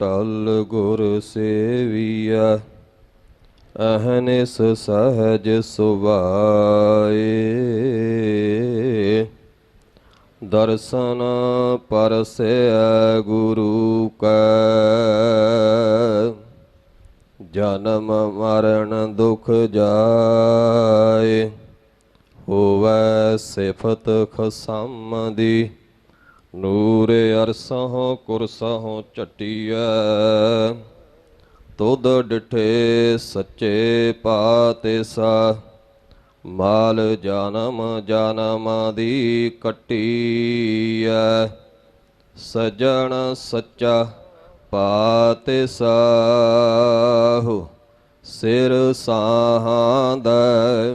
ਟਲ ਗੁਰ ਸੇਵੀਆ ਅਹਨਿਸ ਸਹਜ ਸੁਭਾਏ। ਦਰਸ਼ਨ ਪਰਸੈ ਗੁਰੂ ਕੈ, ਜਨਮ ਮਰਨ ਦੁਖ ਜਾਏ, ਹੋਵੈ ਸਿਫਤ ਖਸਮ ਦੀ ਨੂਰ ਅਰਸਹੁ ਕੁਰਸਹੁ ਝਟੀਐ, ਤੁਧ ਡਿਠੇ ਸੱਚੇ ਪਾਤਿਸਾ ਮਾਲ ਜਨਮ ਜਨਮ ਦੀ ਕਟੀਐ, ਸਜਣ ਸੱਚਾ ਪਾਤਿਸਾਹੁ ਸਿਰ ਸਾਹਾਂਦੈ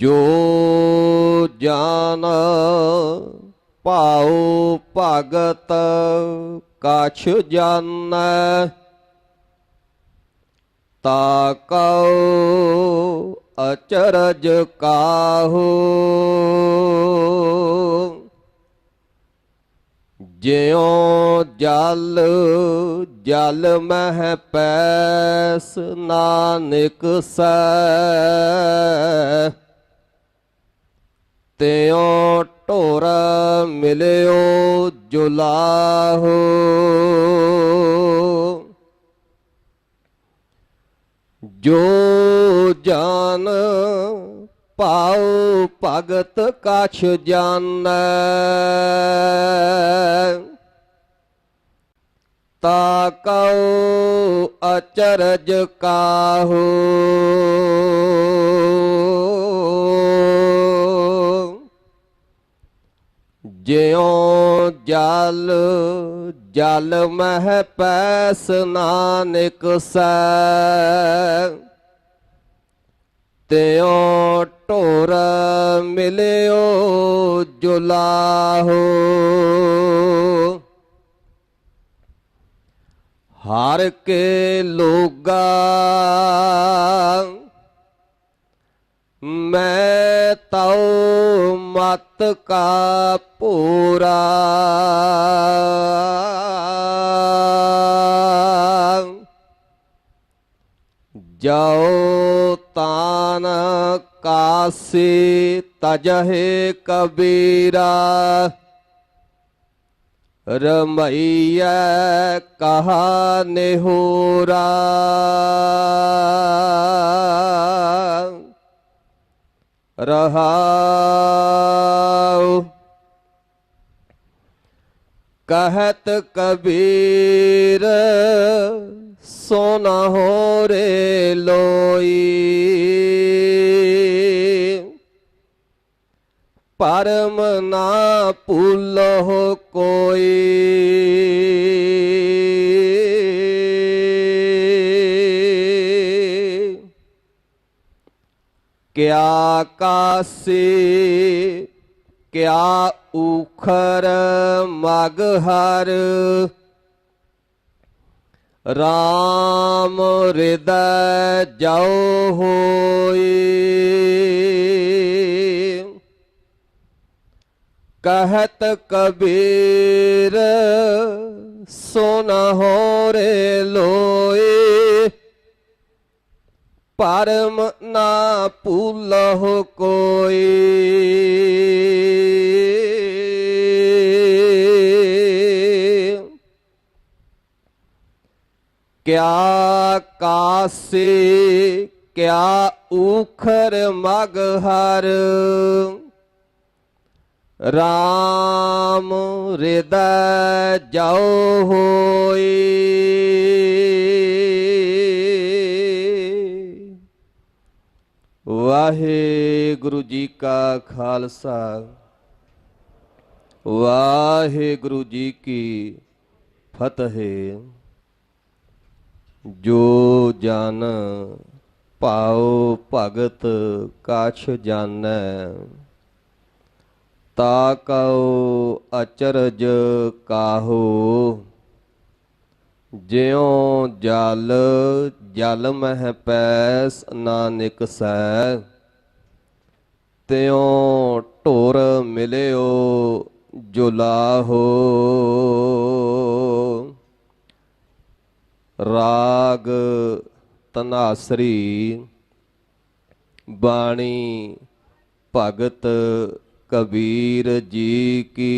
ਜੋ ਜਾਨ ਭਾਉ ਭਗਤ ਕਛ ਜਾਣੈ, ਤਾ ਕਉ ਅਚਰਜ ਕਾਹੂ। ਜਿਉ ਜਲ ਜਲ ਮਹਿ ਪੈਸ ਨਾਨਕ ਸੈ। ਤਿਉ ਢੋਰ ਮਿਲਿਓ ਜੁਲਾਹੋ। ਜੋ ਜਾਨ ਪਾਉ ਭਗਤ ਕਛ ਜਾਣੈ ਤਾ ਕਉ ਅਚਰਜ ਕਾਹੂ। ਜਿਉ ਜਲ ਜਲ ਮਹਿ ਪੈਸ ਨਾਨਕ ਸੈ ਤਿਉ ਢੋਰ ਮਿਲਿਓ ਜੁਲਾਹੋ। ਹਰ ਕੇ ਲੋਗਾ, ਮੈਂ ਤਉ ਮਤ ਕਾ ਪੂਰਾ। ਜਾਓ ਤਾਨ ਕਾਸੀ ਤਜਹਿ ਕਬੀਰਾ। ਰਮਈਐ ਕਹਾ ਨਿਹੋਰਾ। ਰਹਾਉ। ਕਹਤ ਕਬੀਰ ਸੋਨਾ ਹੋ ਰੇ ਲੋਈ। ਪਰਮ ਨਾ ਭੁੱਲੋ ਕੋਈ। ਕਿਆ ਕਾਸੀ, ਕਿਆ ਉਖਰ ਮਗ ਹਰ। RAM ਹਿਰਦੈ ਜਾਉ ਹੋਈ। ਕਹਤ ਕਬੀਰ, ਸੋਨਾ ਹੋ ਰੇ ਪਰਮ ਨਾ ਭੁੱਲਹੁ ਕੋਈ। ਕਿਆ ਕਾਸੇ ਕਿਆ ਉਖਰ ਮਗ ਹਰ। RAM ਹਿਰਦੈ ਜਾਉ ਹੋਈ। ਵਾਹਿਗੁਰੂ ਜੀ ਕਾ ਖਾਲਸਾ, ਵਾਹਿਗੁਰੂ ਜੀ ਕੀ ਫਤਿਹ। ਜੋ ਜਨ ਭਾਉ ਭਗਤ ਕਾਛ ਜਾਣੈ, ਤਾ ਕਉ ਅਚਰਜ ਕਾਹੂ। ਜਿਉ ਜਲ ਜਲ ਮਹਿ ਪੈਸ ਨਾਨਕ ਸੈ ਤਿਉ ਢੋਰ ਮਿਲਿਓ ਜੁਲਾਹੋ। ਰਾਗ ਤਨਾਸਰੀ, ਬਾਣੀ ਭਗਤ ਕਬੀਰ ਜੀ ਕੀ।